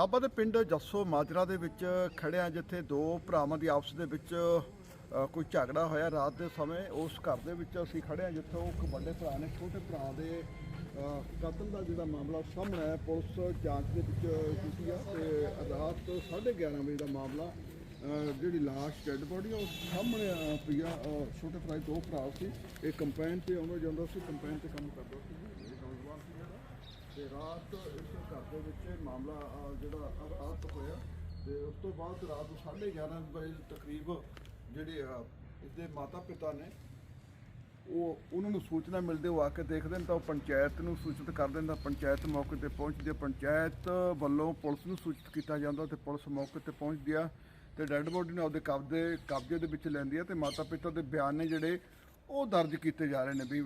ਨਾਭਾ ਦੇ ਪਿੰਡ ਜੱਸੋ ਮਾਜਰਾ ਦੇ ਵਿੱਚ ਖੜਿਆ ਜਿੱਥੇ ਦੋ ਭਰਾਵਾਂ ਦੀ ਆਪਸ ਦੇ ਵਿੱਚ ਕੋਈ ਝਗੜਾ ਹੋਇਆ ਰਾਤ ਦੇ ਸਮੇਂ। ਉਸ ਘਰ ਦੇ ਵਿੱਚ ਅਸੀਂ ਖੜੇ ਹਾਂ ਜਿੱਥੇ ਇੱਕ ਵੱਡੇ ਭਰਾ ਨੇ, ਛੋਟੇ ਭਰਾ ਦੇ ਕਤਲ ਦਾ ਜਿਹੜਾ ਮਾਮਲਾ ਸਾਹਮਣੇ ਆਇਆ, ਪੁਲਿਸ ਜਾਂਚ ਦੇ ਵਿੱਚ ਕੀਤੀ ਆ ਤੇ ਰਾਤ 11:30 ਵਜੇ ਦਾ ਮਾਮਲਾ ਜਿਹੜੀ ਲਾਸ਼ ਡੈੱਡ ਬੋਡੀ ਉਹ ਸਾਹਮਣੇ ਪਈ ਆ ਛੋਟੇ ਭਰਾ ਦੋ ਭਰਾ ਸੀ। ਇਹ ਕੰਪੈਨ ਤੇ ਆਉਂਦਾ ਜਾਂਦਾ ਸੀ, ਕੰਪੈਨ ਤੇ ਕੰਮ ਕਰਦਾ ਸੀ ਇਹ ਨੌਜਵਾਨ ਸੀ ਜਿਹੜਾ ਤੇ ਰਾਤ ਇਸ ਘਰ ਦੇ ਵਿੱਚ ਮਾਮਲਾ ਅਹ, ਜਿਹੜਾ ਅਹ, ਰਾਤ ਹੋਇਆ ਤੇ ਉਸ ਤੋਂ ਬਾਅਦ ਰਾਤ ਨੂੰ 11:30 ਵਜੇ ਤਕਰੀਬ ਜਿਹੜੇ ਅਹ, ਇਹਦੇ ਮਾਤਾ ਪਿਤਾ ਨੇ ਉਹ ਉਹਨਾਂ ਨੂੰ ਸੂਚਨਾ ਮਿਲਦੇ ਉਹ ਆ ਕੇ ਦੇਖਦੇ ਨੇ ਤਾਂ ਉਹ ਪੰਚਾਇਤ ਨੂੰ ਸੂਚਿਤ ਕਰ ਦਿੰਦਾ ਪੰਚਾਇਤ ਮੌਕੇ ਤੇ ਪਹੁੰਚਦੀ ਹੈ। ਪੰਚਾਇਤ ਵੱਲੋਂ ਪੁਲਿਸ ਨੂੰ ਸੂਚਿਤ ਕੀਤਾ ਜਾਂਦਾ ਤੇ ਪੁਲਿਸ ਮੌਕੇ ਤੇ ਪਹੁੰਚਦੀ ਆ ਤੇ ਡੈੱਡ ਬੋਡੀ ਨੂੰ ਆਪਦੇ ਕਬਜ਼ੇ ਕਬਜ਼ੇ ਦੇ ਵਿੱਚ ਲੈਂਦੀ ਆ ਤੇ ਮਾਤਾ ਪਿਤਾ ਦੇ ਬਿਆਨ ਨੇ ਜਿਹੜੇ ਉਹ ਦਰਜ ਕੀਤੇ ਜਾ ਰਹੇ ਨੇ ਵੀ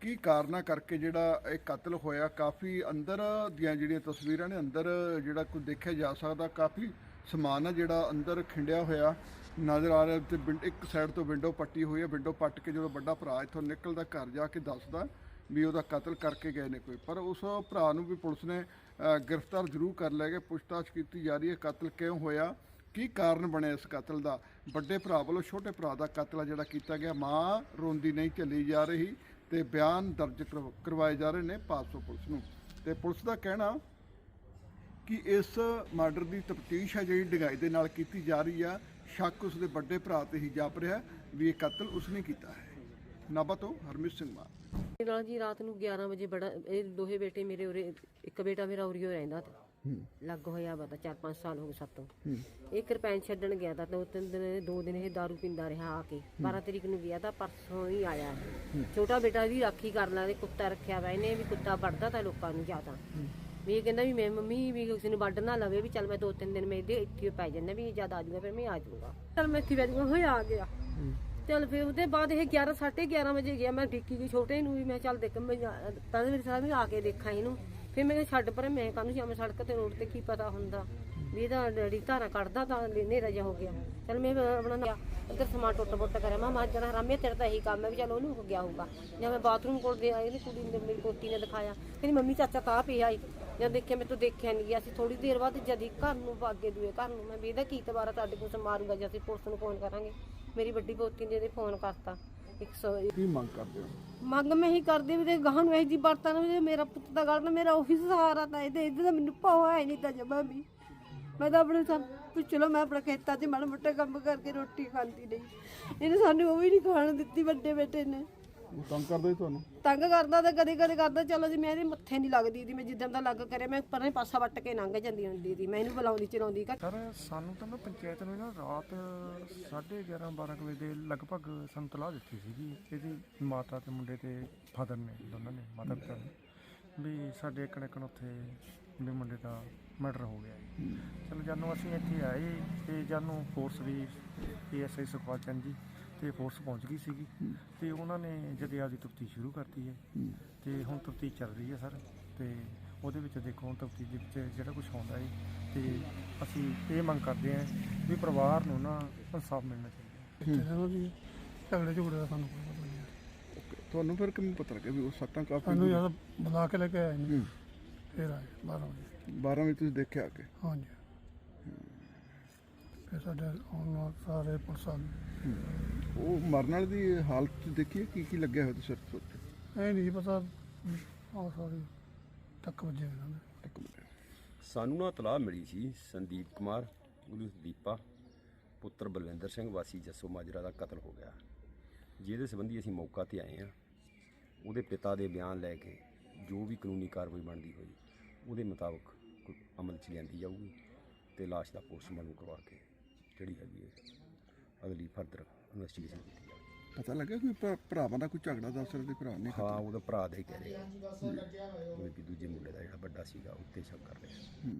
ਕੀ ਕਾਰਨਾਂ ਕਰਕੇ ਜਿਹੜਾ ਇਹ ਕਤਲ ਹੋਇਆ? ਕਾਫੀ ਅੰਦਰ ਦੀਆਂ ਜਿਹੜੀਆਂ ਤਸਵੀਰਾਂ ਨੇ, ਅੰਦਰ ਜਿਹੜਾ ਕੁਝ ਦੇਖਿਆ ਜਾ ਸਕਦਾ, ਕਾਫੀ ਸਮਾਨ ਆ ਜਿਹੜਾ ਅੰਦਰ ਖਿੰਡਿਆ ਹੋਇਆ। ਨਜ਼ਰ ਆ ਰਿਹਾ ਤੇ ਵਿੰਡ- ਇੱਕ ਸਾਈਡ ਤੋਂ ਵਿੰਡੋ ਪੱਟੀ ਹੋਈ ਹੈ ਵਿੰਡੋ ਪੱਟ ਕੇ ਜਦੋਂ ਵੱਡਾ ਭਰਾ ਇੱਥੋਂ ਨਿਕਲਦਾ ਘਰ ਜਾ ਕੇ ਦੱਸਦਾ ਵੀ ਉਹਦਾ ਕਤਲ ਕਰਕੇ ਗਏ ਨੇ ਕੋਈ। ਪਰ ਉਸ ਭਰਾ ਨੂੰ ਵੀ ਪੁਲਿਸ ਨੇ ਗ੍ਰਿਫਤਾਰ ਜ਼ਰੂਰ ਕਰ ਲਿਆ ਗਿਆ ਪੁੱਛਤਾਛ ਕੀਤੀ ਜਾ ਰਹੀ ਹੈ ਕਤਲ ਕਿਉਂ ਹੋਇਆ? ਕੀ ਕਾਰਨ ਬਣਿਆ ਇਸ ਕਤਲ ਦਾ? ਵੱਡੇ ਭਰਾ ਵੱਲੋਂ ਛੋਟੇ ਭਰਾ ਦਾ ਕਤਲ ਆ ਜਿਹੜਾ ਕੀਤਾ ਗਿਆ। ਮਾਂ ਰੋਂਦੀ ਨਹੀਂ ਚੱਲੀ ਜਾ ਰਹੀ। ਤੇ ਬਿਆਨ ਦਰਜ ਕਰਵ- ਕਰਵਾਏ ਜਾ ਰਹੇ ਨੇ ਪਾਸੋਂ ਪੁਲਿਸ ਨੂੰ। ਤੇ ਪੁਲਿਸ ਦਾ ਕਹਿਣਾ ਕਿ ਇਸ ਮਰਡਰ ਦੀ ਤਫਤੀਸ਼ ਹੈ ਜਿਹੜੀ ਡਗਾਈ ਦੇ ਨਾਲ ਕੀਤੀ ਜਾ ਰਹੀ ਆ। ਸ਼ੱਕ ਉਸ ਦੇ ਵੱਡੇ ਭਰਾ ਤੇ ਹੀ ਜਾਪ ਰਿਹਾ ਵੀ ਇਹ ਕਤਲ ਉਸਨੇ ਕੀਤਾ ਹੈ। ਨਾਭਾ ਤੋਂ ਹਰਮੀਤ ਸਿੰਘ ਮਾਨ। ਨਾਲ ਜੀ ਰਾਤ ਨੂੰ 11 ਵਜੇ ਬੜਾ, ਇਹ ਦੋਹੇ ਬੇਟੇ ਮੇਰੇ ਉਰੇ, ਇੱਕ ਬੇਟਾ ਮੇਰਾ ਉਰੀਓ ਰਹਿੰਦਾ ਤਾ ਲੱਗ ਹੋਇਆ ਵਾ ਤਾਂ 4-5 ਸਾਲ ਹੋ ਗਏ ਸਾਤੋਂ। ਇਹ ਕਿਰਪੈਨ ਛੱਡਣ ਗਿਆ ਤਾਂ ਦੋ ਤਿੰਨ ਦਿਨ ਦੋ ਦਿਨ ਇਹ दारू ਪੀਂਦਾ ਰਿਹਾ ਆ ਕੇ। 12 ਤਰੀਕ ਨੂੰ ਗਿਆ ਤਾਂ ਪਰਸੋਂ ਹੀ ਆਇਆ। ਛੋਟਾ ਬੇਟਾ ਵੀ ਰਾਖੀ ਕਰ ਲੈਂਦੇ ਕੁੱਤਾ ਰੱਖਿਆ ਵਾ ਇਹਨੇ ਵੀ ਕੁੱਤਾ ਵੜਦਾ ਤਾਂ ਲੋਕਾਂ ਨੂੰ ਜ਼ਿਆਦਾ। ਵੀ ਇਹ ਕਹਿੰਦਾ ਵੀ ਮੈਂ ਮੰਮੀ ਵੀ ਕਿਸੇ ਨੂੰ ਵੱਢ ਨਾ ਲਵੇ ਵੀ ਚੱਲ ਮੈਂ ਦੋ ਤਿੰਨ ਦਿਨ ਮੈਂ ਇਹਦੇ ਇੱਥੇ ਪੈ ਜਾਂਦਾ ਵੀ ਜਦ ਆ ਜਾਊਗਾ ਫਿਰ ਮੈਂ ਆ ਜਾਊਗਾ। ਚੱਲ ਮੈਂ ਇੱਥੇ ਬੈਠ ਜਾਊਗਾ ਹੋਇਆ ਆ ਗਿਆ। ਚੱਲ ਫਿਰ ਉਹਦੇ ਬਾਅਦ ਇਹ 11 11:30 ਵਜੇ ਗਿਆ ਮੈਂ ਡਿੱਕੀ ਗਈ ਛੋਟੇ ਨੂੰ ਵੀ ਮੈਂ ਚੱਲ ਦੇਖ ਮੈਂ ਤਾਂ ਮੇਰੇ ਸਾਹ ਵੀ ਆ ਕੇ ਦੇਖਾਂ ਇਹਨੂੰ। ਫਿਰ ਮੈਂ ਕਿਹਾ ਛੱਡ ਪਰ, ਮੈਂ ਕਾਹਨੂੰ ਜਾਵਾਂ ਸੜਕ ਤੇ ਰੋਡ ਤੇ ਕੀ ਪਤਾ ਹੁੰਦਾ? ਵੀ ਇਹਦਾ ਡੈਡੀ ਧਾਰਾ ਕੱਢਦਾ ਤਾਂ ਹਨੇਰਾ ਜਿਹਾ ਹੋ ਗਿਆ। ਚੱਲ ਮੈਂ ਆਪਣਾ ਨਾ ਇੱਧਰ ਸਮਾਨ ਟੁੱਟ ਪੁੱਟ ਕਰਿਆ। ਮੈਂ ਮਾਂ, ਜਰਾ ਰਾਮੇ ਤੇਰਾ ਤਾਂ ਇਹੀ ਕੰਮ ਹੈ ਵੀ ਚੱਲ ਉਹਨੂੰ ਹੋ ਗਿਆ ਹੋਊਗਾ। ਜਾਂ ਮੈਂ ਬਾਥਰੂਮ ਕੋਲ ਦੇ ਆਈ ਇਹਦੀ ਕੁੜੀ ਨੇ ਮੇਰੀ ਪੋਤੀ ਨੇ ਦਿਖਾਇਆ। ਕਹਿੰਦੀ, ਮੰਮੀ, ਚਾਚਾ ਤਾਂ ਪਿਆ ਈ ਜਦ ਦੇਖਿਆ, ਮੈਂ ਤਾਂ ਦੇਖਿਆ ਨਹੀਂ ਗਿਆ। ਸੀ ਥੋੜੀ ਦੇਰ ਬਾਅਦ ਜਦੀ ਘਰ ਨੂੰ ਭਾਗੇ ਦੂਏ ਘਰ ਨੂੰ। ਮੈਂ ਵੀ ਇਹਦਾ ਕੀ ਦੁਬਾਰਾ ਤੁਹਾਡੇ ਕੋਲ ਮਾਰੂਗਾ ਜੇ ਅਸੀਂ ਪੁਲਿਸ ਨੂੰ ਫੋਨ ਕਰਾਂਗੇ? ਮੇਰੀ ਵੱਡੀ ਪੋਤੀ ਨੇ ਇਹਦੇ ਫੋਨ ਕਰਤਾ। 100 ਕੀ ਮੰਗ ਕਰਦੇ ਹੋ? ਮੰਗ ਮੈਂ ਹੀ ਕਰਦੀ ਵੀ ਤੇ ਗਾਹਾਂ ਨੂੰ ਇਹ ਜੀ ਵਰਤਾਂ ਵੀ ਮੇਰਾ ਪੁੱਤ ਦਾ ਗੱਲ ਨਾ ਮੇਰਾ ਉਹੀ ਸਹਾਰਾ ਤਾਂ ਇਹਦੇ ਇਹਦੇ ਤਾਂ ਮੈਨੂੰ ਪਾਉ ਹੈ ਨਹੀਂ ਤਾਂ ਜਮਾ ਵੀ। ਮੈਂ ਤਾਂ ਆਪਣੇ ਸਭ ਵੀ ਚਲੋ ਮੈਂ ਆਪਣੇ ਖੇਤਾਂ 'ਚ ਮਾੜਾ ਮੋਟਾ ਕੰਮ ਕਰਕੇ ਰੋਟੀ ਖਾਂਦੀ ਨਹੀਂ। ਇਹਨੇ ਸਾਨੂੰ ਉਹ ਵੀ ਨਹੀਂ ਖਾਣ ਦਿੱਤੀ ਵੱਡੇ ਬੇਟੇ ਨੇ। ਤੰਗ ਕਰਦੇ ਤੁਹਾਨੂੰ? ਤੰਗ ਕਰਦਾ ਤੇ ਕਦੇ ਕਦੇ ਕਰਦਾ ਚਲੋ ਜੀ ਮੈਂ ਇਹਦੇ ਮੱਥੇ ਨਹੀਂ ਲੱਗਦੀ ਦੀ ਮੈਂ ਜਿੱਦਾਂ ਦਾ ਲੱਗ ਕਰਿਆ ਮੈਂ ਪਰੇ ਪਾਸਾ ਵੱਟ ਕੇ ਲੰਘ ਜਾਂਦੀ ਹੁੰਦੀ ਸੀ ਮੈਂ ਇਹਨੂੰ ਬੁਲਾਉਂਦੀ ਚਲਾਉਂਦੀ ਘਰ ਸਰ ਸਾਨੂੰ ਤਾਂ ਨਾ ਪੰਚਾਇਤ ਨੇ ਨਾ ਰਾਤ 11:30 12 ਵਜੇ ਦੇ ਲਗਭਗ ਸਾਨੂੰ ਤਲਾਹ ਦਿੱਤੀ ਸੀਗੀ। ਇਹਦੀ ਮਾਤਾ ਤੇ ਮੁੰਡੇ ਤੇ ਫਾਦਰ ਨੇ ਦੋਨਾਂ ਨੇ ਮਾਤਾ ਪਿਤਾ ਨੇ। ਵੀ ਸਾਡੇ ਇੱਕ ਇੱਕ ਉੱਥੇ ਵੀ ਮੁੰਡੇ ਦਾ ਮਰਡਰ ਹੋ ਗਿਆ ਹੈ ਚਲੋ ਜਦੋਂ ਅਸੀਂ ਇੱਥੇ ਆਏ ਤੇ ਜਦੋਂ ਫੋਰਸ ਵੀ ਏਐਸਆਈ ਸੁਖਪਾਲ ਚੰਦ ਜੀ। ਤੇ ਫੋਰਸ ਪਹੁੰਚ ਗਈ ਸੀਗੀ। ਤੇ ਉਹਨਾਂ ਨੇ ਜਦ ਆਪਦੀ ਤਫਤੀਸ਼ ਸ਼ੁਰੂ ਕਰਤੀ ਹੈ ਤੇ ਹੁਣ ਤਫਤੀਸ਼ ਚੱਲ ਰਹੀ ਹੈ ਸਰ। ਤੇ ਉਹਦੇ ਵਿੱਚ ਦੇਖੋ ਹੁਣ ਤਫਤੀਸ਼ ਦੇ ਵਿੱਚ ਜਿਹੜਾ ਕੁਝ ਆਉਂਦਾ ਹੈ ਤੇ ਅਸੀਂ ਇਹ ਮੰਗ ਕਰਦੇ ਹਾਂ ਵੀ ਪਰਿਵਾਰ ਨੂੰ ਨਾ ਇਨਸਾਫ ਮਿਲਣਾ ਚਾਹੀਦਾ ਝਗੜੇ ਝੁਗੜੇ ਦਾ ਸਾਨੂੰ ਕੋਈ ਪਤਾ ਨਹੀਂ ਹੈ। ਤੁਹਾਨੂੰ ਫਿਰ ਕਿਵੇਂ ਪਤਾ ਲੱਗਿਆ ਵੀ ਉਹ ਸੱਟਾਂ ਕਾਫੀ ਸਾਨੂੰ ਜਦ ਬੁਲਾ ਕੇ ਲੈ ਕੇ ਆਏ ਨੇ ਫਿਰ ਆਏ 12 ਵਜੇ। 12 ਵਜੇ ਤੁਸੀਂ ਦੇਖਿਆ ਆ ਕੇ ਹਾਂਜੀ। ਫਿਰ ਸਾਡੇ ਹੁਣ ਸਾਰੇ ਪੁਲਿਸ ਆ ਗਏ ਉਹ ਮਰਨ ਵਾਲੇ ਦੀ ਹਾਲਤ ਦੇਖੀਏ ਕੀ ਕੀ ਲੱਗਿਆ ਹੋਇਆ ਤੁਸੀਂ ਸਿਰ? ਤੇ ਇਹ ਨਹੀਂ ਪਤਾ। ਆ ਸਾਰੀ ਟੱਕ ਵੱਜੇ ਇਹਨਾਂ ਦੇ ਇੱਕ ਮਿੰਟ ਸਾਨੂੰ ਨਾ ਤਲਾਹ ਮਿਲੀ ਸੀ ਸੰਦੀਪ ਕੁਮਾਰ ਗੁਰੂ ਦੀਪਾ ਪੁੱਤਰ ਬਲਵਿੰਦਰ ਸਿੰਘ ਵਾਸੀ ਜੱਸੋ ਮਾਜਰਾ ਦਾ ਕਤਲ ਹੋ ਗਿਆ। ਜਿਹਦੇ ਸੰਬੰਧੀ ਅਸੀਂ ਮੌਕਾ ਤੇ ਆਏ ਹਾਂ। ਉਹਦੇ ਪਿਤਾ ਦੇ ਬਿਆਨ ਲੈ ਕੇ ਜੋ ਵੀ ਕਾਨੂੰਨੀ ਕਾਰਵਾਈ ਬਣਦੀ ਹੋਈ ਉਹਦੇ ਮੁਤਾਬਕ ਅਮਲ ਚ ਲਿਆਂਦੀ ਜਾਊਗੀ ਤੇ ਲਾਸ਼ ਦਾ ਪੋਸਟਮਾਰਟਮ ਕਰਵਾ ਕੇ ਜਿਹੜੀ ਹੈਗੀ ਹੈ ਅਗਲੀ ਫਰਦਰ ਇਨਵੈਸਟੀਗੇਸ਼ਨ ਕੀਤੀ ਜਾਊਗੀ ਪਤਾ ਲੱਗਾ ਕੋਈ ਭਰਾ- ਭਰਾਵਾਂ ਦਾ ਕੋਈ ਝਗੜਾ ਦੱਸ ਰਹੇ ਤੇ ਭਰਾ ਨੇ ਹਾਂ ਉਹਦਾ ਭਰਾ ਦਾ ਹੀ ਕਹਿ ਰਹੇ। ਵੀ ਦੂਜੇ ਮੁੰਡੇ ਦਾ ਜਿਹੜਾ ਵੱਡਾ ਸੀਗਾ ਉੱਤੇ ਸ਼ੱਕ ਕਰ ਰਹੇ।